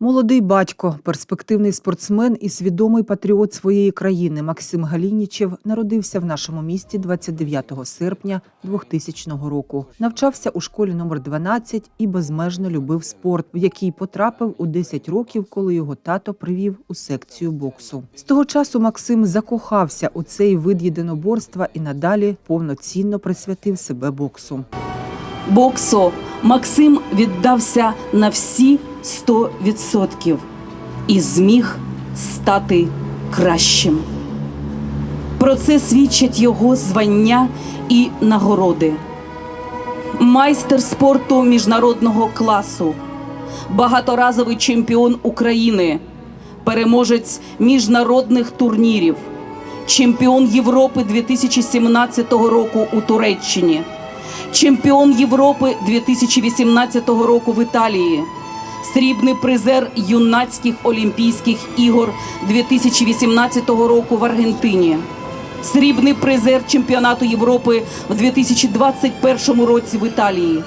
Молодий батько, перспективний спортсмен і свідомий патріот своєї країни Максим Галінічев народився в нашому місті 29 серпня 2000 року. Навчався у школі номер 12 і безмежно любив спорт, в який потрапив у 10 років, коли його тато привів у секцію боксу. З того часу Максим закохався у цей вид єдиноборства і надалі повноцінно присвятив себе боксу. боксу Максим віддався на всі 100% і зміг стати кращим. Про це свідчать його звання і нагороди. Майстер спорту міжнародного класу, багаторазовий чемпіон України, переможець міжнародних турнірів, чемпіон Європи 2017 року у Туреччині чемпіон Європи 2018 року в Італії, срібний призер юнацьких Олімпійських ігор 2018 року в Аргентині, срібний призер чемпіонату Європи в 2021 році в Італії,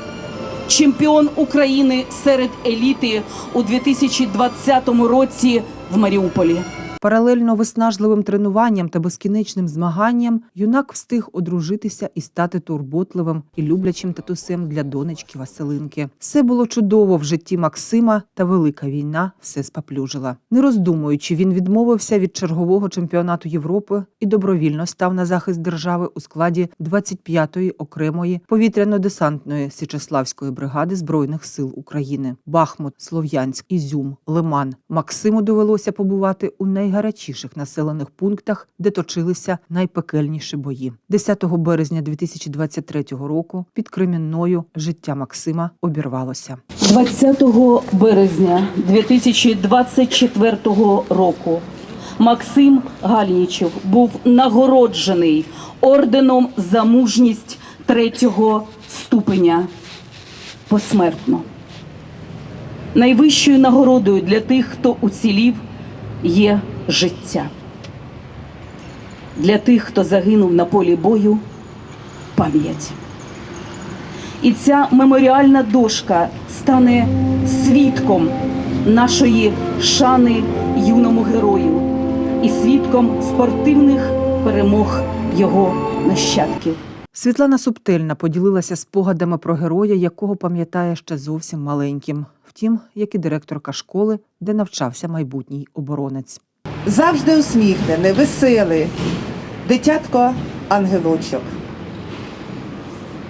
чемпіон України серед еліти у 2020 році в Маріуполі. Паралельно виснажливим тренуванням та безкінечним змаганням юнак встиг одружитися і стати турботливим і люблячим татусем для донечки Василинки. Все було чудово в житті Максима, та велика війна все спаплюжила. Не роздумуючи, він відмовився від чергового чемпіонату Європи і добровільно став на захист держави у складі 25-ї окремої повітряно-десантної Січеславської бригади збройних сил України. Бахмут, Слов'янськ, Ізюм, Лиман. Максиму довелося побувати у найгарячіших населених пунктах, де точилися найпекельніші бої. 10 березня 2023 року під Кремінною життя Максима обірвалося. 20 березня 2024 року Максим Гальнічев був нагороджений орденом за мужність третього ступеня посмертно. Найвищою нагородою для тих, хто уцілів, є життя. Для тих, хто загинув на полі бою, пам'ять. І ця меморіальна дошка стане свідком нашої шани юному герою і свідком спортивних перемог його нащадків. Світлана Субтельна поділилася спогадами про героя, якого пам'ятає ще зовсім маленьким. Втім, як і директорка школи, де навчався майбутній оборонець. Завжди усміхнений, веселий, дитятко ангелочок.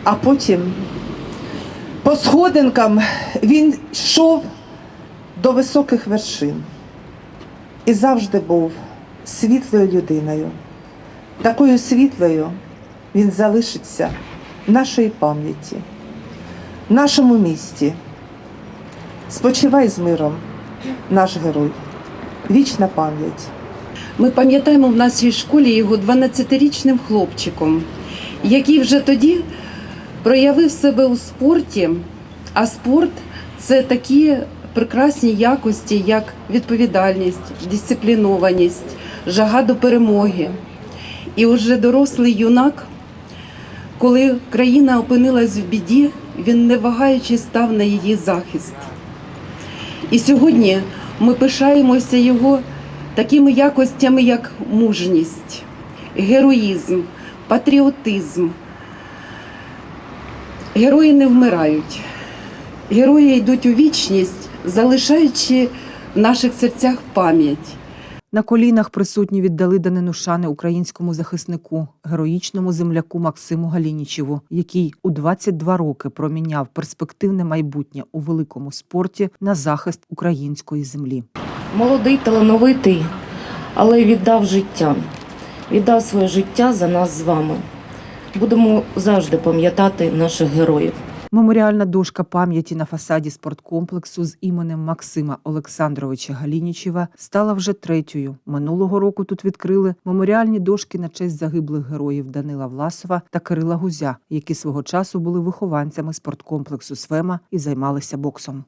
А потім по сходинкам він йшов до високих вершин і завжди був світлою людиною. Такою світлою він залишиться в нашої пам'яті, в нашому місті. Спочивай з миром, наш герой. Вічна пам'ять. Ми пам'ятаємо в нашій школі його 12-річним хлопчиком, який вже тоді проявив себе у спорті. А спорт це такі прекрасні якості, як відповідальність, дисциплінованість, жага до перемоги. І уже дорослий юнак, коли країна опинилась в біді, він не вагаючи став на її захист. І сьогодні ми пишаємося його такими якостями, як мужність, героїзм, патріотизм. Герої не вмирають, герої йдуть у вічність, залишаючи в наших серцях пам'ять. На колінах присутні віддали данину шани українському захиснику, героїчному земляку Максиму Галінічеву, який у 22 роки проміняв перспективне майбутнє у великому спорті на захист української землі. молодий, талановитий, але віддав життя. Віддав своє життя за нас з вами. Будемо завжди пам'ятати наших героїв. Меморіальна дошка пам'яті на фасаді спорткомплексу з іменем Максима Олександровича Галінічева стала вже третьою. Минулого року тут відкрили меморіальні дошки на честь загиблих героїв Данила Власова та Кирила Гузя, які свого часу були вихованцями спорткомплексу Свема і займалися боксом.